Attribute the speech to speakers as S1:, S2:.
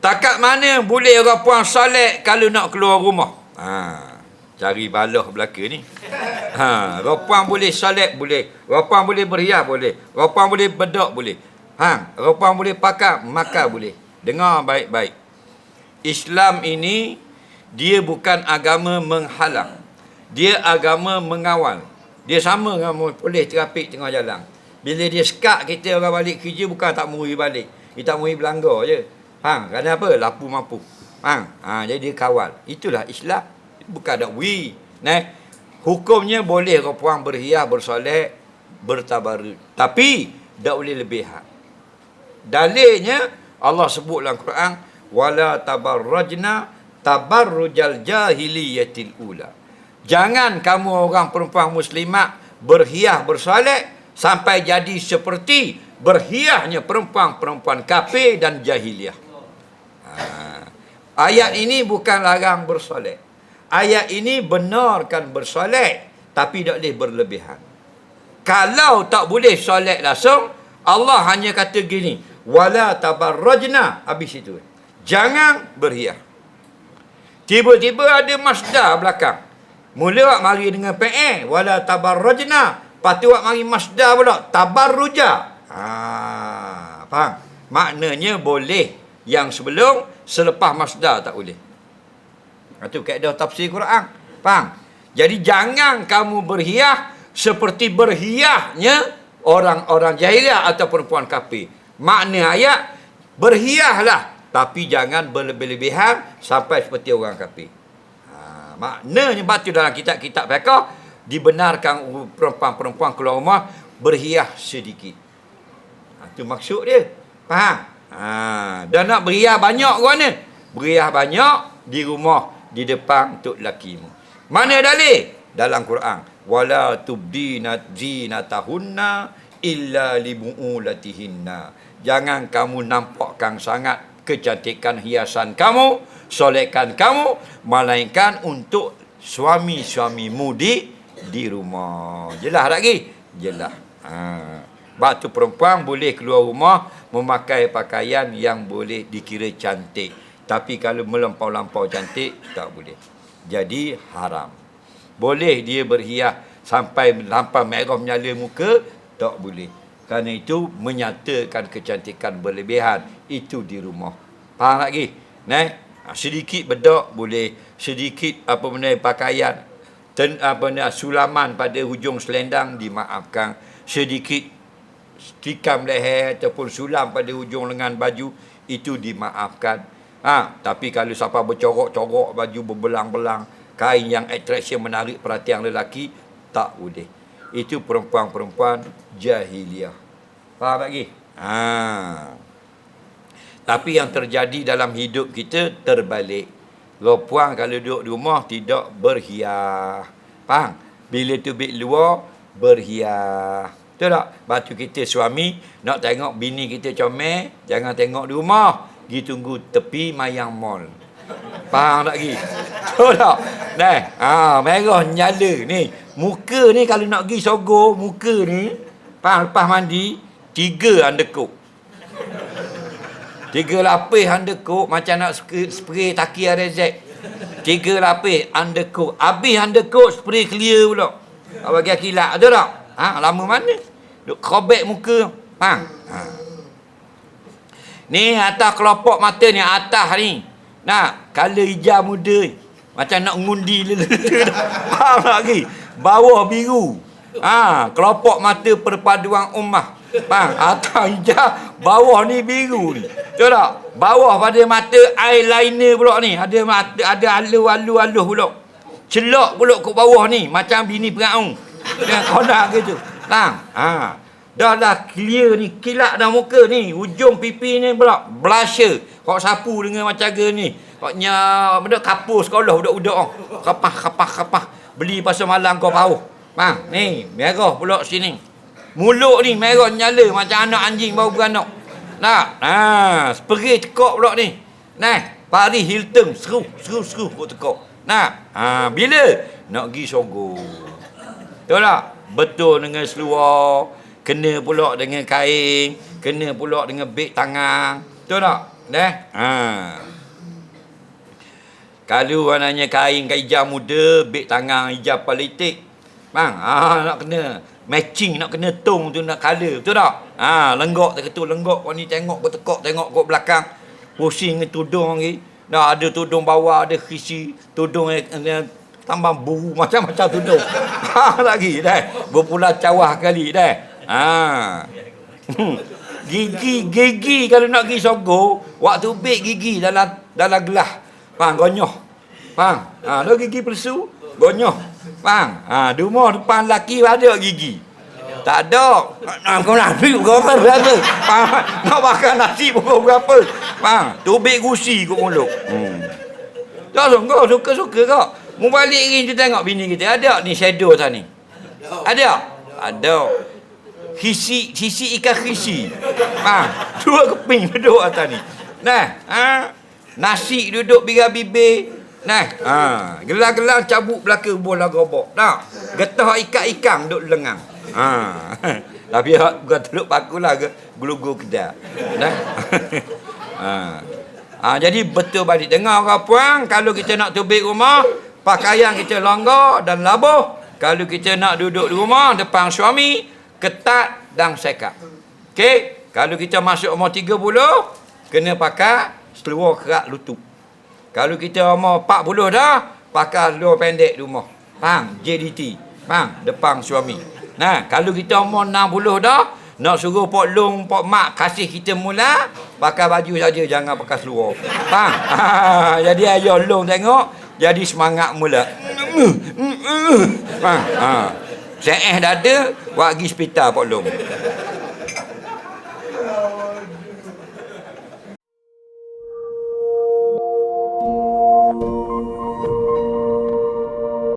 S1: Takat mana boleh orang puan solat kalau nak keluar rumah? Ha, cari balah belaka ni. Ha, orang boleh solat boleh. Orang boleh berhias boleh. Orang boleh bedok boleh. Ha, orang boleh pakai makan boleh. Dengar baik-baik. Islam ini dia bukan agama menghalang. Dia agama mengawal. Dia sama dengan boleh terapik tengah jalan. Bila dia sekat kita orang balik kerja bukan tak muri balik. Kita muri belanggar je. Faham? Kerana apa? Lapu mampu. Faham? Ha, jadi dia kawal. Itulah Islam. Bukan ada we. Nah, hukumnya boleh kau puang berhias, bersolek, bertabarut. Tapi, tak boleh lebihan. Dalilnya, Allah sebut dalam Quran, wala tabarrajna tabarrujal jahiliyatil ula. Jangan kamu orang perempuan muslimat berhias bersolek sampai jadi seperti berhiasnya perempuan-perempuan kafir dan jahiliah. Ha. Ayat ini bukan larang bersolek. Ayat ini benarkan bersolek. Tapi tak boleh berlebihan. Kalau tak boleh solek langsung, Allah hanya kata gini. Wala tabarrajna. Habis itu. Jangan berhias. Tiba-tiba ada masdar belakang. Mula awak mari dengan PE. Wala tabarrajna. Lepas tu awak mari masdar pula. Tabarruja. Ha, faham? Maknanya boleh yang sebelum selepas masdar tak boleh. Itu kaedah tafsir Quran. Faham? Jadi jangan kamu berhias seperti berhiasnya orang-orang jahiliah atau perempuan kafir. Makna ayat berhiaslah tapi jangan berlebih-lebihan sampai seperti orang kafir. Ha, maknanya batu dalam kitab-kitab fiqh dibenarkan perempuan-perempuan keluar rumah berhias sedikit. Ha, itu maksud dia. Faham? Ha, dan nak beriah banyak ke mana? Beriah banyak di rumah, di depan untuk lakimu. Mana dalil? Dalam Quran. Wala tubdina zinatahunna illa limu'ulatihinna. Jangan kamu nampakkan sangat kecantikan hiasan kamu, solekan kamu, melainkan untuk suami-suamimu di di rumah. Jelas lagi? Jelas. Ha. Batu perempuan boleh keluar rumah memakai pakaian yang boleh dikira cantik. Tapi kalau melampau-lampau cantik, tak boleh. Jadi haram. Boleh dia berhias sampai lampau merah menyala muka, tak boleh. Kerana itu menyatakan kecantikan berlebihan. Itu di rumah. Faham lagi? Nah, sedikit bedok boleh. Sedikit apa benda pakaian. Ten, apa benda, sulaman pada hujung selendang dimaafkan. Sedikit tikam leher ataupun sulam pada hujung lengan baju itu dimaafkan. Ha, tapi kalau siapa bercorok-corok baju berbelang-belang, kain yang attraction menarik perhatian lelaki tak boleh. Itu perempuan-perempuan jahiliah. Faham lagi? Ha. Tapi yang terjadi dalam hidup kita terbalik. Perempuan kalau duduk di rumah tidak berhias. Faham? Bila tu bit luar berhias. Betul tak? Batu kita suami nak tengok bini kita comel, jangan tengok di rumah. Pergi tunggu tepi mayang mall. Faham tak lagi? Betul tak? Nah, ha, merah nyala ni. Muka ni kalau nak pergi sogo, muka ni, faham, lepas mandi, tiga undercoat. Tiga lapis undercoat macam nak spray taki RZ. Tiga lapis undercoat. Habis undercoat spray clear pula. Bagi kilat. Betul tak? Ha, lama mana? Duk kobek muka. Ha. ha. Ni atas kelopak mata ni atas ni. Nak color hijau muda. Macam nak ngundi Faham lagi? Bawah biru. Ha, kelopak mata perpaduan ummah. Faham? Atas hijau, bawah ni biru ni. Betul tak? Bawah pada mata eyeliner pula ni. Ada mata, ada alu-alu-alu pula. Celok pula ke bawah ni. Macam bini perahu. Dia konak gitu. Faham? Ha. Dah lah clear ni. Kilat dah muka ni. Ujung pipi ni pula. Blusher. Kau sapu dengan macam ke ni. Kau nya benda kapur sekolah budak-budak. Kapah kapah kapah. Beli pasal malam kau bau. Faham? Ni, merah pula sini. Mulut ni merah nyala macam anak anjing bau beranak. Nak? Ha, spray tekok pula ni. Nah, Paris Hilton seru, seru, seru kau tekok. Nak? Ha, bila? Nak pergi sogo. Betul tak? Betul dengan seluar, kena pula dengan kain, kena pula dengan beg tangan. Betul tak? Dah. Ha. Kalau warnanya kain hijau muda, beg tangan hijau politik. Bang, ha, nak kena matching, nak kena tong tu nak color. Betul tak? Ha, lenggok tak ketu lenggok kau ni tengok kau tekok tengok kau belakang. Pusing dengan tudung lagi. Dah ada tudung bawah, ada khisi, tudung yang tambah buru macam-macam tudung. Ha lagi dah. Berpula cawah kali dah. Ha. Hmm. Gigi gigi kalau nak pergi sogo, waktu beg gigi dalam dalam gelah. Faham gonyoh. Faham? Ha, ada gigi palsu, gonyoh. Faham? Ha, di rumah depan laki ada gigi. Tak ada. Nak nasi kau apa berapa? Faham? Nak makan nasi pukul berapa? Faham? Tubik gusi kau mulut. Hmm. Tak kau suka-suka kau. Mu balik ni tu tengok bini kita. Ada ni shadow tadi ni. Ada? Ada. Hisi, hisi ikan hisi. Ha, dua keping duduk atas ni. Nah, ha? Nasi duduk biga bibir. Nah, ha, gelar-gelar cabut belaka bola gobok. Tak? Getah ikan-ikan duduk lengang. Ha. Tapi hak bukan duduk paku lah ke gulu-gulu kedai. Nah. ha. ha. jadi betul balik dengar orang puang kalau kita nak tubik rumah, pakaian kita longgar dan labuh. Kalau kita nak duduk di rumah depan suami, ketat dan sekat. Okey, kalau kita masuk umur 30, kena pakai seluar kerak lutut. Kalau kita umur 40 dah, pakai seluar pendek di rumah. Faham? JDT. Faham? Depan suami. Nah, kalau kita umur 60 dah, nak suruh pok long, pok mak kasih kita mula, pakai baju saja, jangan pakai seluar. Faham? Ha, jadi ayah long tengok, jadi semangat mula. Faham? Ha. Saya dah ada, buat pergi hospital pok long.